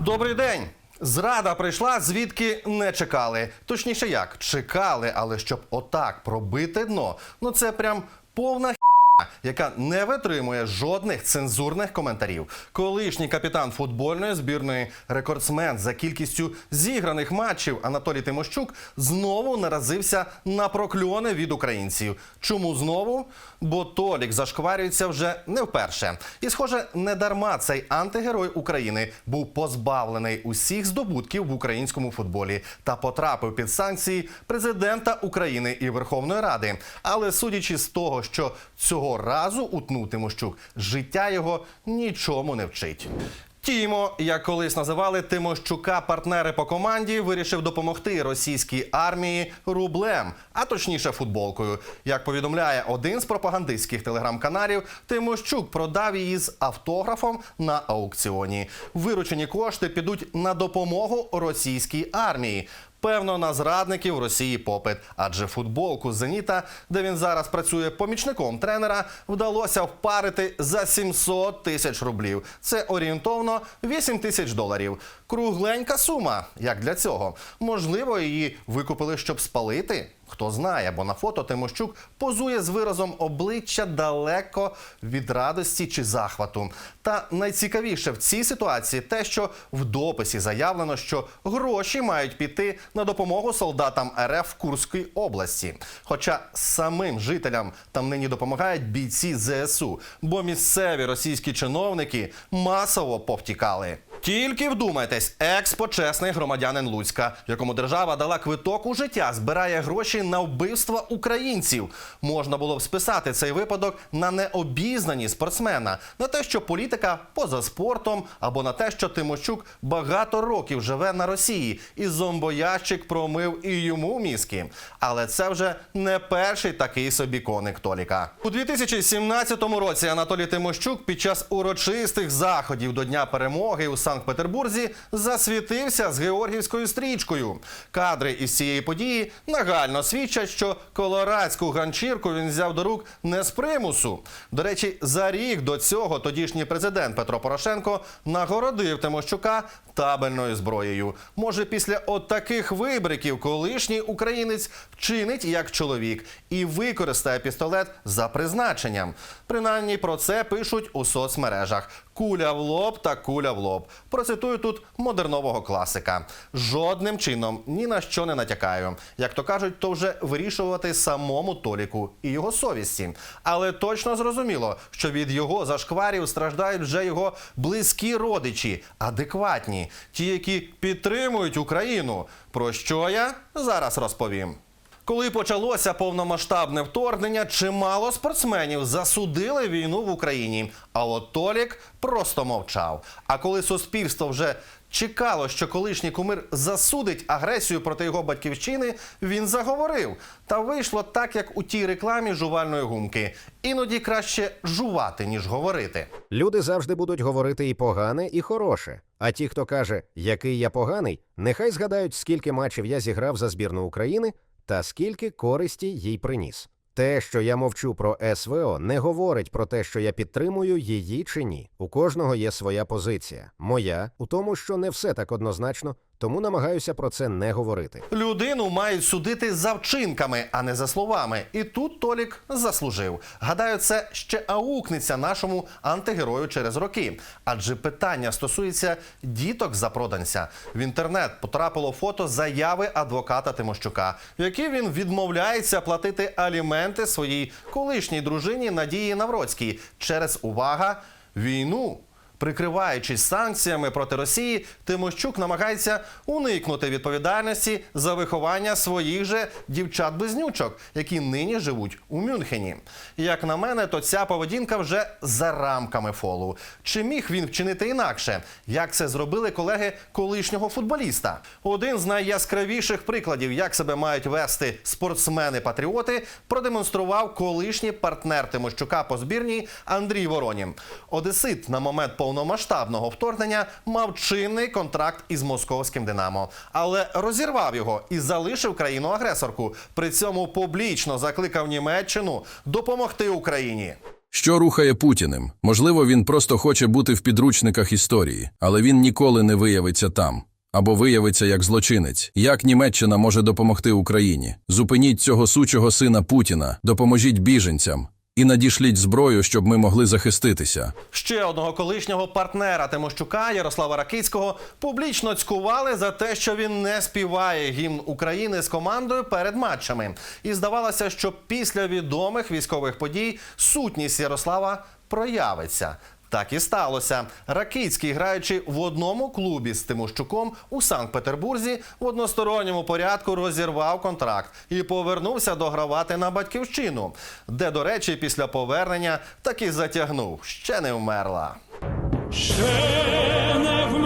Добрий день. Зрада прийшла, звідки не чекали. Точніше, як чекали, але щоб отак пробити дно, ну це прям повна яка не витримує жодних цензурних коментарів. Колишній капітан футбольної збірної рекордсмен за кількістю зіграних матчів Анатолій Тимощук знову наразився на прокльони від українців. Чому знову? Бо Толік зашкварюється вже не вперше. І, схоже, не дарма цей антигерой України був позбавлений усіх здобутків в українському футболі та потрапив під санкції президента України і Верховної Ради. Але судячи з того, що цього разу утнув Тимощук, життя його нічому не вчить. Тімо, як колись називали Тимощука партнери по команді, вирішив допомогти російській армії рублем, а точніше футболкою. Як повідомляє один з пропагандистських телеграм-каналів, Тимощук продав її з автографом на аукціоні. Виручені кошти підуть на допомогу російській армії. Певно, на зрадників Росії попит, адже футболку Зеніта, де він зараз працює помічником тренера, вдалося впарити за 700 тисяч рублів. Це орієнтовно 8 тисяч доларів. Кругленька сума. Як для цього? Можливо, її викупили, щоб спалити. Хто знає, бо на фото Тимощук позує з виразом обличчя далеко від радості чи захвату. Та найцікавіше в цій ситуації те, що в дописі заявлено, що гроші мають піти на допомогу солдатам РФ в Курській області. Хоча самим жителям там нині допомагають бійці ЗСУ, бо місцеві російські чиновники масово повтікали. Тільки вдумайтесь, екс-почесний громадянин Луцька, якому держава дала квиток у життя, збирає гроші на вбивства українців. Можна було б списати цей випадок на необізнані спортсмена, на те, що політика поза спортом, або на те, що Тимощук багато років живе на Росії, і зомбоящик промив і йому мізки. Але це вже не перший такий собі коник Толіка. У 2017 році Анатолій Тимощук під час урочистих заходів до Дня перемоги у Санкт-Петербурзі засвітився з георгівською стрічкою. Кадри із цієї події нагально свідчать, що колорадську ганчірку він взяв до рук не з примусу. До речі, за рік до цього тодішній президент Петро Порошенко нагородив Тимощука табельною зброєю. Може, після от таких вибриків колишній українець вчинить як чоловік і використає пістолет за призначенням. Принаймні про це пишуть у соцмережах. Куля в лоб та куля в лоб. Процитую тут модернового класика. Жодним чином ні на що не натякаю. Як то кажуть, то вже вирішувати самому Толіку і його совісті. Але точно зрозуміло, що від його зашкварів страждають вже його близькі родичі, адекватні, ті, які підтримують Україну. Про що я зараз розповім. Коли почалося повномасштабне вторгнення, чимало спортсменів засудили війну в Україні. А от Толік просто мовчав. А коли суспільство вже чекало, що колишній кумир засудить агресію проти його батьківщини, він заговорив. Та вийшло так, як у тій рекламі жувальної гумки. Іноді краще жувати, ніж говорити. Люди завжди будуть говорити і погане, і хороше. А ті, хто каже, який я поганий, нехай згадають, скільки матчів я зіграв за збірну України та скільки користі їй приніс. Те, що я мовчу про СВО, не говорить про те, що я підтримую її чи ні. У кожного є своя позиція. Моя у тому, що не все так однозначно, тому намагаюся про це не говорити. Людину мають судити за вчинками, а не за словами. І тут Толік заслужив. Гадаю, це ще аукнеться нашому антигерою через роки. Адже питання стосується діток запроданця. В інтернет потрапило фото заяви адвоката Тимощука, в якій він відмовляється платити аліменти своїй колишній дружині Надії Навроцькій через увага війну. Прикриваючись санкціями проти Росії, Тимощук намагається уникнути відповідальності за виховання своїх же дівчат-близнючок, які нині живуть у Мюнхені. Як на мене, то ця поведінка вже за рамками фолу. Чи міг він вчинити інакше? Як це зробили колеги колишнього футболіста? Один з найяскравіших прикладів, як себе мають вести спортсмени-патріоти, продемонстрував колишній партнер Тимощука по збірній Андрій Воронін. Одесит на момент повномасштабного вторгнення мав чинний контракт із московським Динамо, але розірвав його і залишив країну-агресорку. При цьому публічно закликав Німеччину допомогти Україні. Що рухає Путіним? Можливо, він просто хоче бути в підручниках історії, але він ніколи не виявиться там. Або виявиться як злочинець. Як Німеччина може допомогти Україні? Зупиніть цього сучого сина Путіна, допоможіть біженцям і надішліть зброю, щоб ми могли захиститися. Ще одного колишнього партнера Тимощука Ярослава Ракицького публічно цькували за те, що він не співає гімн України з командою перед матчами. І здавалося, що після відомих військових подій сутність Ярослава проявиться. Так і сталося. Ракицький, граючи в одному клубі з Тимощуком у Санкт-Петербурзі, в односторонньому порядку розірвав контракт і повернувся догравати на батьківщину, де, до речі, після повернення таки затягнув. Ще не вмерла. Ще не вмерла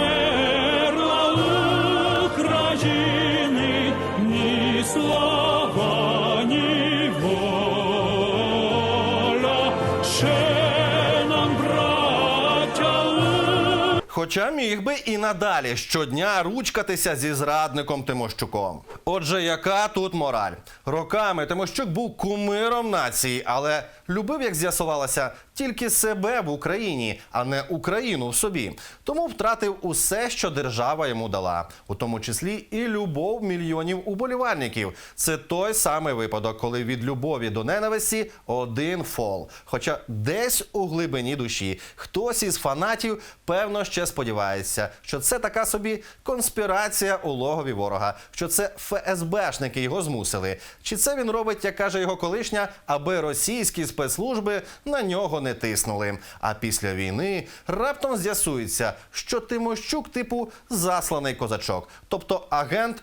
Хоча міг би і надалі щодня ручкатися зі зрадником Тимощуком. Отже, яка тут мораль? Роками Тимощук був кумиром нації, але любив, як з'ясувалося, тільки себе в Україні, а не Україну в собі. Тому втратив усе, що держава йому дала, у тому числі і любов мільйонів уболівальників. Це той самий випадок, коли від любові до ненависті один фол. Хоча десь у глибині душі хтось із фанатів певно ще сподівається, що це така собі конспірація у логові ворога, що це ФСБшники його змусили. Чи це він робить, як каже його колишня, аби російські спецслужби на нього не тиснули. А після війни раптом з'ясується, що Тимощук, типу, засланий козачок, тобто агент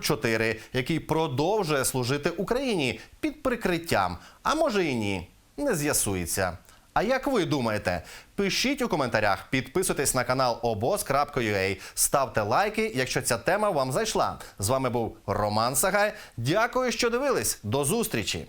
004, який продовжує служити Україні під прикриттям. А може і ні, не з'ясується. А як ви думаєте? Пишіть у коментарях, підписуйтесь на канал обоз.ua, ставте лайки, якщо ця тема вам зайшла. З вами був Роман Сагай. Дякую, що дивились. До зустрічі!